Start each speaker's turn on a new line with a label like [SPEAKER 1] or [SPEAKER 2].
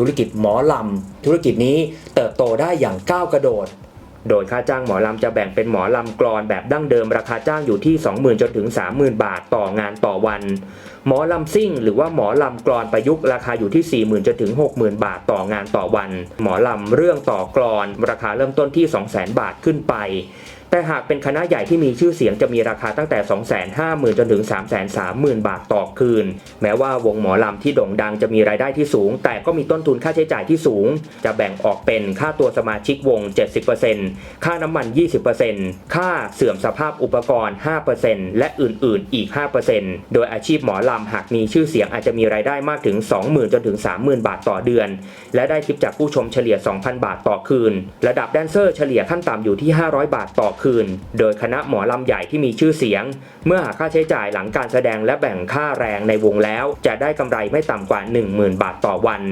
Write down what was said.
[SPEAKER 1] ธุรกิจหมอลำ ธุรกิจนี้เติบโตได้อย่างก้าวกระโดด โดยค่าจ้างหมอลำจะแบ่งเป็นหมอลำกรอนแบบดั้งเดิมราคาจ้างอยู่ที่ 20,000จนถึง 30,000 บาทต่องานต่อวัน หมอลำซิ่ง หรือว่าหมอลำกรอนประยุกต์ราคาอยู่ที่ 40,000จนถึง 60,000 บาทต่องานต่อวัน หมอลำเรื่องต่อกรอน ราคาเริ่มต้นที่ 200,000 บาทขึ้นไป แต่หากเป็นคณะใหญ่ที่มีชื่อเสียงจะมีราคาตั้งแต่ 250,000 จนถึง 330,000 บาทต่อคืน แม้ว่าวงหมอลำที่โด่งดังจะมีรายได้ที่สูง แต่ก็มีต้นทุนค่าใช้จ่ายที่สูง จะแบ่งออกเป็นค่าตัวสมาชิกวง 70%ค่าน้ำมัน 20%ค่าเสื่อมสภาพอุปกรณ์ 5%และอื่นๆ อีก 5%โดยอาชีพหมอลำหากมีชื่อเสียงอาจจะมีรายได้มากถึง 20,000 จนถึง 30,000 บาทต่อเดือน และได้ทิปจากผู้ชมเฉลี่ย 2,000 บาทต่อคืน ระดับแดนเซอร์เฉลี่ยขั้นต่ำอยู่ที่ 500 บาทต่อคืน โดยคณะหมอลำใหญ่ที่มีชื่อเสียง เมื่อหาค่าใช้จ่ายหลังการแสดงและแบ่งค่าแรงในวงแล้ว จะได้กำไรไม่ต่ำกว่า 10,000 บาทต่อวัน